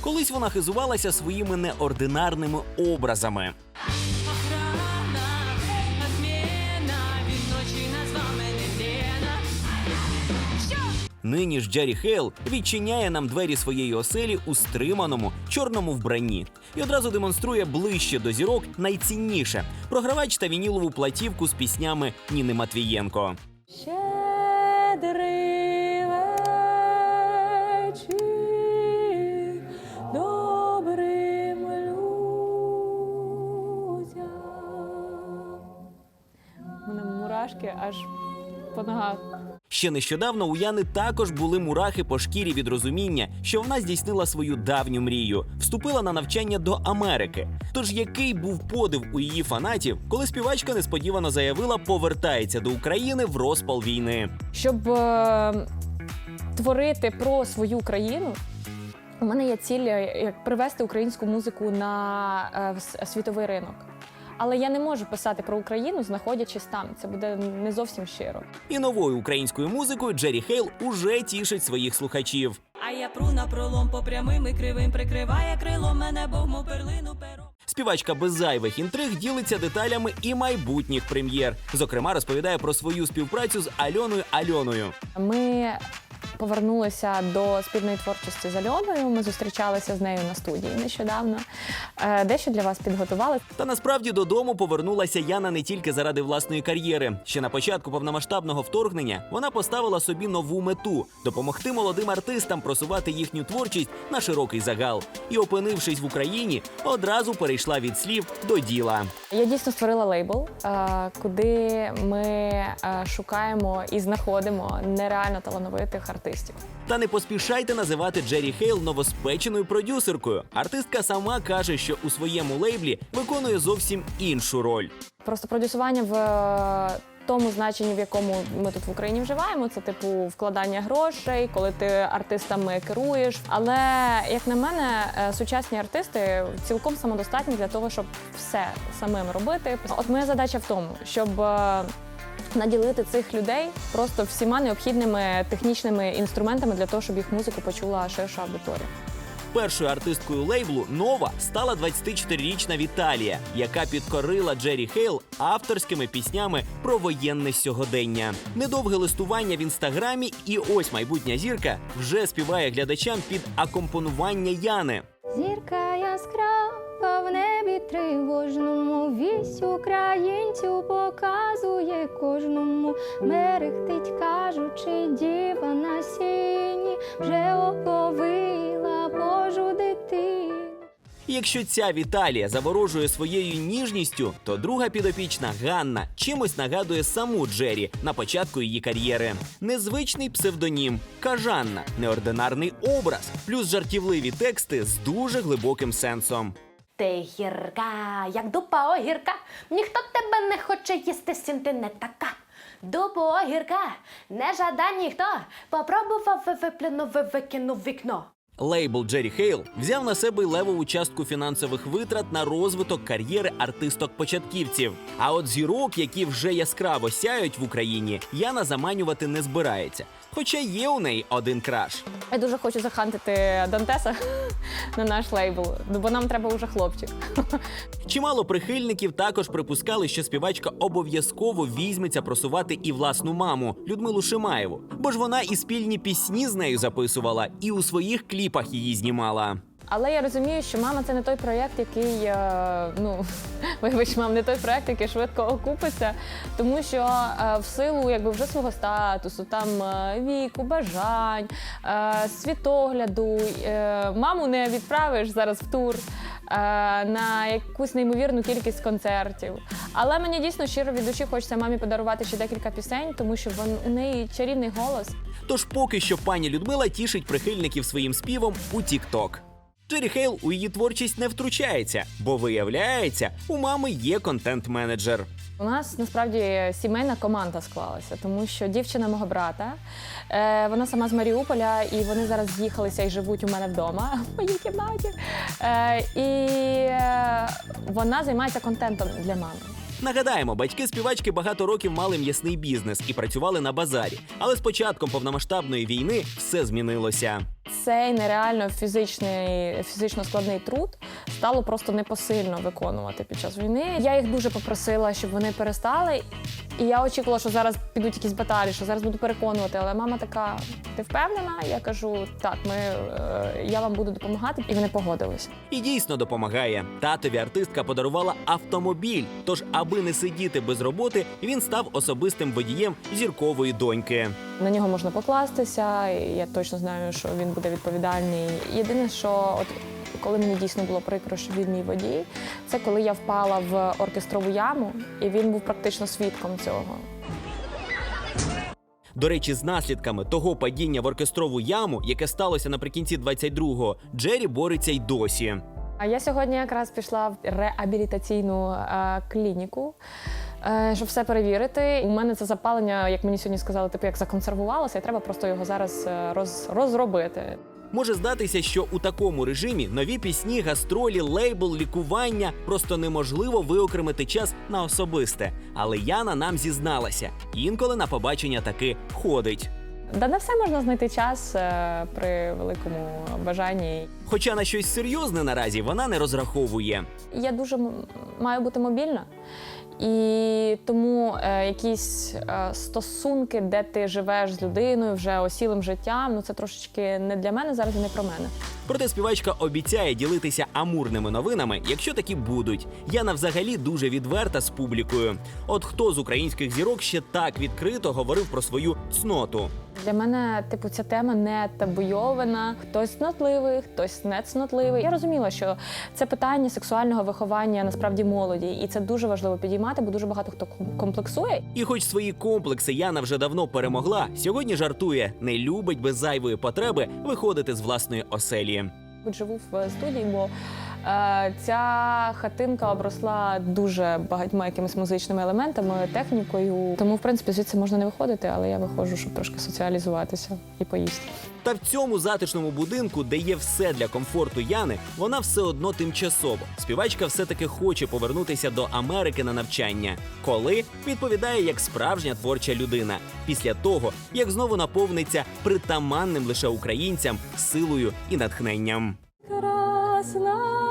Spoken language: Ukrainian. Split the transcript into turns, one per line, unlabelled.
Колись вона хизувалася своїми неординарними образами. Нині ж Джері Хейл відчиняє нам двері своєї оселі у стриманому чорному вбранні і одразу демонструє ближче до зірок найцінніше програвач та вінілову платівку з піснями Ніни Матвієнко.
Щедрий мурашки аж по ногах.
Ще нещодавно у Яни також були мурахи по шкірі від розуміння, що вона здійснила свою давню мрію, вступила на навчання до Америки. Тож який був подив у її фанатів, коли співачка несподівано заявила, повертається до України в розпал війни.
Щоб е, творити про свою країну, у мене є ціль е, як привести українську музику на е, світовий ринок. Але я не можу писати про Україну, знаходячись там. Це буде не зовсім щиро.
І новою українською музикою Джері Хейл уже тішить своїх слухачів.
А я пру на пролом по прямим і кривим прикриває крило мене, Бог мов перлину перо.
Співачка без зайвих інтриг ділиться деталями і майбутніх прем'єр. Зокрема, розповідає про свою співпрацю з Альоною Альоною.
Ми повернулися до спільної творчості з Альоною. Ми зустрічалися з нею на студії нещодавно. Е, Дещо для вас підготували.
Та насправді додому повернулася Яна не тільки заради власної кар'єри. Ще на початку повномасштабного вторгнення вона поставила собі нову мету допомогти молодим артистам просувати їхню творчість на широкий загал. І, опинившись в Україні, одразу перейшла від слів до діла.
Я дійсно створила лейбл, е, куди ми е, шукаємо і знаходимо нереально талановитих артистів.
Та не поспішайте називати Джері Хейл новоспеченою продюсеркою. Артистка сама каже, що у своєму лейблі виконує зовсім іншу роль.
Просто продюсування в е, тому значенні, в якому ми тут в Україні вживаємо, це типу вкладання грошей, коли ти артистами керуєш. Але як на мене, е, сучасні артисти цілком самодостатні для того, щоб все самим робити. От моя задача в тому, щоб. Наділити цих людей просто всіма необхідними технічними інструментами для того, щоб їх музику почула ширша аудиторія.
Першою артисткою лейблу Нова стала 24-річна Віталія, яка підкорила Джері Хейл авторськими піснями про воєнне сьогодення. Недовге листування в інстаграмі, і ось майбутня зірка вже співає глядачам під акомпонування Яни.
Зірка яскрава в небі тривожному, вісь українцю показує кожному, мерехтить, кажучи, діва на сіні, вже оповила Божу дитину.
Якщо ця Віталія заворожує своєю ніжністю, то друга підопічна Ганна чимось нагадує саму Джері на початку її кар'єри. Незвичний псевдонім Кажанна, неординарний образ, плюс жартівливі тексти з дуже глибоким сенсом.
Ти гірка, як дупа огірка, ніхто тебе не хоче їсти, сім ти не така. Дупу огірка, не жада ніхто, попробував ви виплюнув, викинув вікно.
Лейбл Джері Хейл взяв на себе левову частку фінансових витрат на розвиток кар'єри артисток-початківців. А от зірок, які вже яскраво сяють в Україні, Яна заманювати не збирається. Хоча є у неї один краш.
Я дуже хочу захантити Дантеса на наш лейбл, бо нам треба вже хлопчик.
Чимало прихильників також припускали, що співачка обов'язково візьметься просувати і власну маму Людмилу Шимаєву, бо ж вона і спільні пісні з нею записувала, і у своїх кліпах її знімала.
Але я розумію, що мама це не той проєкт, який е, ну вибач, мам, не той проєкт, який швидко окупиться, тому що е, в силу якби вже свого статусу, там е, віку, бажань, світогляду, маму не відправиш зараз в тур. Е, На якусь неймовірну кількість концертів. Але мені дійсно щиро від душі хочеться мамі подарувати ще декілька пісень, тому що вон, у неї чарівний голос.
Тож поки що пані Людмила тішить прихильників своїм співом у TikTok. Джері Хейл у її творчість не втручається, бо виявляється, у мами є контент-менеджер.
У нас насправді сімейна команда склалася, тому що дівчина мого брата, е, вона сама з Маріуполя, і вони зараз з'їхалися і живуть у мене вдома в моїй кімнаті. Е, і е, вона займається контентом для мами.
Нагадаємо, батьки співачки багато років мали м'ясний бізнес і працювали на базарі. Але з початком повномасштабної війни все змінилося.
Цей нереально фізичний, фізично складний труд стало просто непосильно виконувати під час війни. Я їх дуже попросила, щоб вони перестали. І я очікувала, що зараз підуть якісь баталії, що зараз буду переконувати. Але мама така: ти впевнена? Я кажу, так, ми, е, я вам буду допомагати, і вони погодилися.
І дійсно допомагає. Татові артистка подарувала автомобіль. Тож, аби не сидіти без роботи, він став особистим водієм зіркової доньки.
На нього можна покластися, і я точно знаю, що він буде відповідальний. Єдине, що от коли мені дійсно було прикро, що він мій водій, це коли я впала в оркестрову яму, і він був практично свідком цього.
До речі, з наслідками того падіння в оркестрову яму, яке сталося наприкінці 22-го, Джері бореться й досі.
А я сьогодні якраз пішла в реабілітаційну е, клініку. Е, Щоб все перевірити, у мене це запалення, як мені сьогодні сказали, типу як законсервувалося, і треба просто його зараз е, роз, розробити.
Може здатися, що у такому режимі нові пісні, гастролі, лейбл, лікування просто неможливо виокремити час на особисте. Але Яна нам зізналася, інколи на побачення таки ходить.
Да на все можна знайти час е, при великому бажанні.
Хоча на щось серйозне наразі вона не розраховує.
Я дуже м- маю бути мобільна. І тому е, якісь е, стосунки, де ти живеш з людиною вже осілим життям, ну це трошечки не для мене зараз і не про мене.
Проте співачка обіцяє ділитися амурними новинами, якщо такі будуть. Яна взагалі дуже відверта з публікою. От хто з українських зірок ще так відкрито говорив про свою цноту?
Для мене, типу, ця тема не табуйована. Хтось цнотливий, хтось не цнотливий. Я розуміла, що це питання сексуального виховання насправді молоді, і це дуже важливо підіймати, бо дуже багато хто комплексує.
І хоч свої комплекси Яна вже давно перемогла, сьогодні жартує, не любить без зайвої потреби виходити з власної оселі.
Живу в студії, бо ця хатинка обросла дуже багатьма якимись музичними елементами, технікою. Тому, в принципі, звідси можна не виходити, але я виходжу, щоб трошки соціалізуватися і поїсти.
Та в цьому затишному будинку, де є все для комфорту Яни, вона все одно тимчасово. Співачка все-таки хоче повернутися до Америки на навчання. Коли відповідає як справжня творча людина, після того як знову наповниться притаманним лише українцям силою і натхненням.
Красна